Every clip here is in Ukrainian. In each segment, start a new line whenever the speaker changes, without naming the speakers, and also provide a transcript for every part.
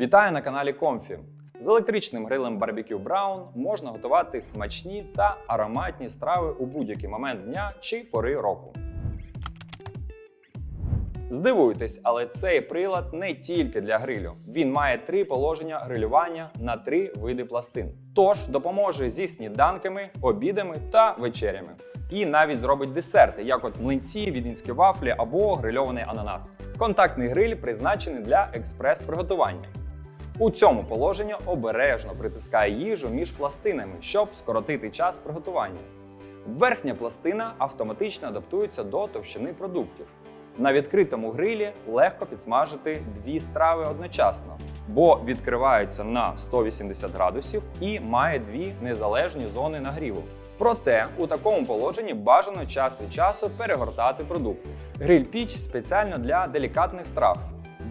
Вітаю на каналі Comfy. З електричним грилем Barbecue Brown можна готувати смачні та ароматні страви у будь-який момент дня чи пори року. Здивуйтесь, але цей прилад не тільки для грилю. Він має три положення грилювання на три види пластин. Тож допоможе зі сніданками, обідами та вечерями. І навіть зробить десерти, як от млинці, відінські вафлі або грильований ананас. Контактний гриль призначений для експрес-приготування. У цьому положенні обережно притискає їжу між пластинами, щоб скоротити час приготування. Верхня пластина автоматично адаптується до товщини продуктів. На відкритому грилі легко підсмажити дві страви одночасно, бо відкривається на 180 градусів і має дві незалежні зони нагріву. Проте у такому положенні бажано час від часу перегортати продукти. Гриль піч спеціально для делікатних страв,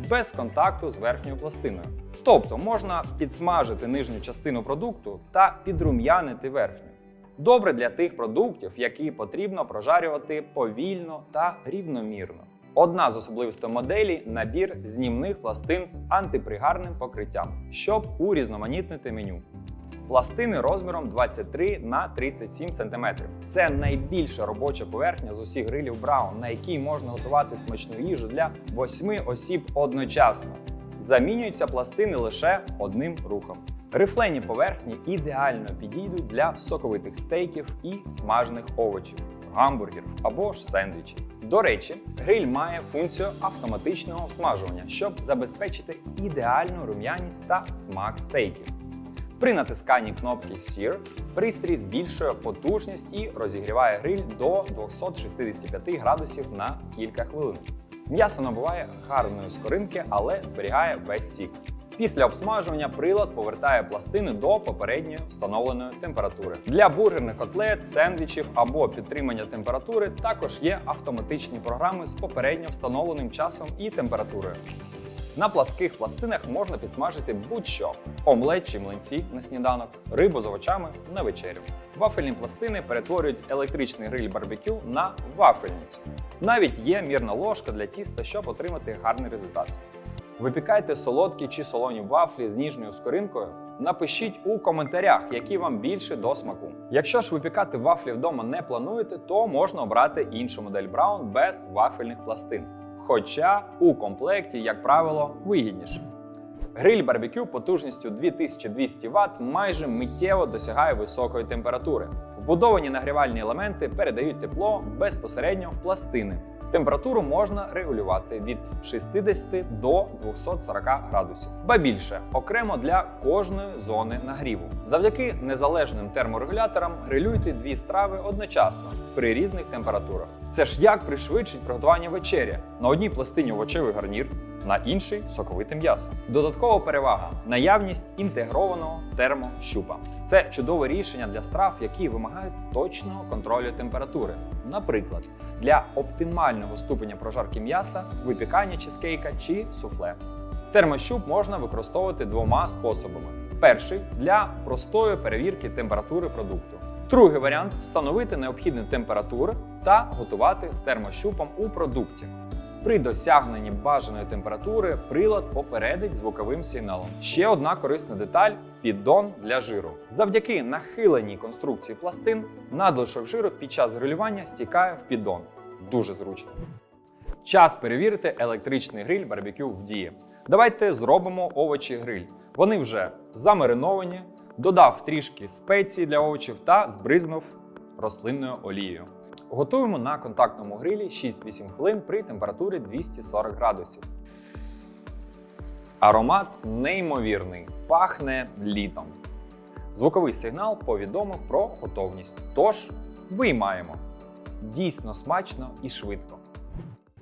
без контакту з верхньою пластиною. Тобто можна підсмажити нижню частину продукту та підрум'янити верхню. Добре для тих продуктів, які потрібно прожарювати повільно та рівномірно. Одна з особливостей моделі набір знімних пластин з антипригарним покриттям, щоб урізноманітнити меню. Пластини розміром 23 на 37 см. Це найбільша робоча поверхня з усіх грилів Brown, на якій можна готувати смачну їжу для 8 осіб одночасно. Замінюються пластини лише одним рухом. Рифлені поверхні ідеально підійдуть для соковитих стейків і смажених овочів, гамбургерів або ж сендвічів. До речі, гриль має функцію автоматичного смажування, щоб забезпечити ідеальну рум'яність та смак стейків. При натисканні кнопки Sear пристрій збільшує потужність і розігріває гриль до 265 градусів на кілька хвилин. М'ясо набуває гарної скоринки, але зберігає весь сік. Після обсмажування прилад повертає пластини до попередньої встановленої температури. Для бургерних котлет, сендвічів або підтримання температури також є автоматичні програми з попередньо встановленим часом і температурою. На пласких пластинах можна підсмажити будь-що: омлет чи млинці на сніданок, рибу з овочами на вечерю. Вафельні пластини перетворюють електричний гриль барбекю на вафельницю. Навіть є мірна ложка для тіста, щоб отримати гарний результат. Випікайте солодкі чи солоні вафлі з ніжною скоринкою. Напишіть у коментарях, які вам більше до смаку. Якщо ж випікати вафлі вдома не плануєте, то можна обрати іншу модель Brown без вафельних пластин. Хоча у комплекті, як правило, вигідніше. Гриль барбекю потужністю 2200 Вт майже миттєво досягає високої температури. Вбудовані нагрівальні елементи передають тепло безпосередньо в пластини. Температуру можна регулювати від 60 до 240 градусів. Ба більше окремо для кожної зони нагріву. Завдяки незалежним терморегуляторам грилюйте дві страви одночасно при різних температурах. Це ж як пришвидшить приготування вечері на одній пластині овочевий гарнір, на іншій соковите м'ясо. Додаткова перевага наявність інтегрованого термощупа. Це чудове рішення для страв, які вимагають точного контролю температури. Наприклад, для оптимального ступеня прожарки м'яса, випікання чизкейка чи суфле. Термощуп можна використовувати двома способами: перший для простої перевірки температури продукту. Другий варіант встановити необхідну температуру та готувати з термощупом у продукті. При досягненні бажаної температури прилад попередить звуковим сигналом. Ще одна корисна деталь піддон для жиру. Завдяки нахиленій конструкції пластин надлишок жиру під час грилювання стікає в піддон. Дуже зручно. Час перевірити електричний гриль барбекю в дії. Давайте зробимо овочі гриль. Вони вже замариновані, додав трішки спеції для овочів та збризнув рослинною олією. Готуємо на контактному грилі 6-8 хвилин при температурі 240 градусів. Аромат неймовірний, пахне літом. Звуковий сигнал повідомив про готовність. Тож виймаємо. Дійсно смачно і швидко.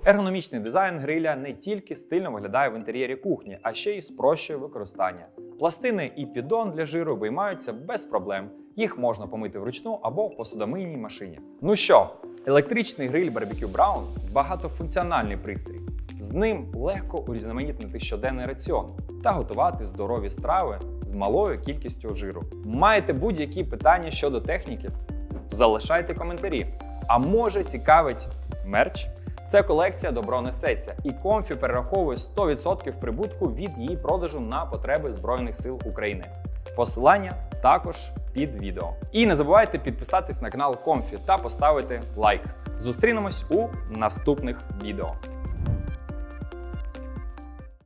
Ергономічний дизайн гриля не тільки стильно виглядає в інтер'єрі кухні, а ще й спрощує використання. Пластини і піддон для жиру виймаються без проблем. Їх можна помити вручну або в посудомийній машині. Ну що, електричний гриль Barbecue Brown багатофункціональний пристрій. З ним легко урізноманітнити щоденний раціон та готувати здорові страви з малою кількістю жиру. Маєте будь-які питання щодо техніки? Залишайте коментарі. А може цікавить мерч? Це колекція добро несеться, і комфі перераховує 100% прибутку від її продажу на потреби Збройних сил України. Посилання також під відео. І не забувайте підписатись на канал Комфі та поставити лайк. Зустрінемось у наступних відео.